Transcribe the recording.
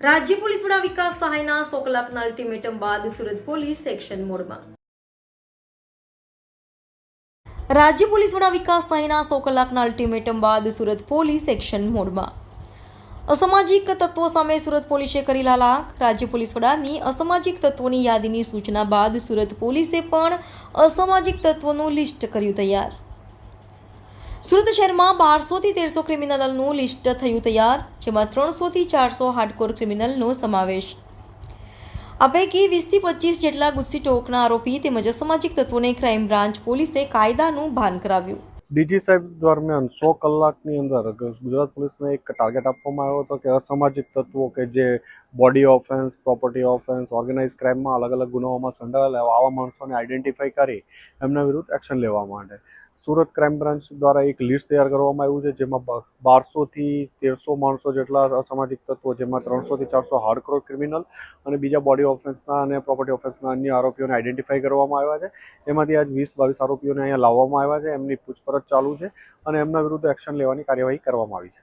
રાજ્ય પોલીસ વડા વિકાસ સહાયના સો કલાકના અલ્ટિમેટમ બાદ સુરત પોલીસ એક્શન મોડમાં. રાજ્ય પોલીસ વડા વિકાસ સહાયના સો કલાકના અલ્ટિમેટમ બાદ સુરત પોલીસ એક્શન મોડમાં. અસામાજિક તત્વો સામે સુરત પોલીસે કરી લાલાક. રાજ્ય પોલીસ વડાની અસામાજિક તત્વોની યાદીની સૂચના બાદ સુરત પોલીસે પણ અસામાજિક તત્વોનું લિસ્ટ કર્યું તૈયાર. સુરત શહેરમાં બારસોથી તેરસો ક્રિમિનલનું લિસ્ટ થયું તૈયાર, જેમાં ત્રણસોથી ચારસો હાર્ડકોર ક્રિમિનલનો સમાવેશ. આ પૈકી વીસથી પચીસ જેટલા ગુસ્સી ટોકના આરોપી તેમજ સામાજિક તત્વોને ક્રાઇમ બ્રાન્ચ પોલીસે કાયદાનું ભાન કરાવ્યું. ડીજી સાહેબ દરમિયાન સો કલાકની અંદર ગુજરાત પોલીસને એક ટાર્ગેટ આપવામાં આવ્યો હતો કે અસામાજિક તત્વો કે જે body offence, property offence, organise ક્રાઇમમાં અલગ અલગ ગુનાઓમાં સંડોવાયેલા આવા માણસોને આઈડેન્ટિફાઈ કરી એમના વિરુદ્ધ એક્શન લેવા માટે. સુરત ક્રાઇમ બ્રાન્ચ દ્વારા એક લિસ્ટ તૈયાર કરવામાં આવ્યું છે, જેમાં બારસોથી તેરસો માણસો જેટલા અસામાજિક તત્વો, જેમાં ત્રણસોથી ચારસો હાર્ડકોર ક્રિમિનલ અને બીજા બોડી ઓફેન્સના અને પ્રોપર્ટી ઓફેન્સના અન્ય આરોપીઓને આઈડેન્ટિફાઈ કરવામાં આવ્યા છે. એમાંથી આજ વીસ બાવીસ આરોપીઓને અહીંયા લાવવામાં આવ્યા છે. એમની પૂછપરછ ચાલુ છે અને એમના વિરુદ્ધ એક્શન લેવાની કાર્યવાહી કરવામાં આવી છે.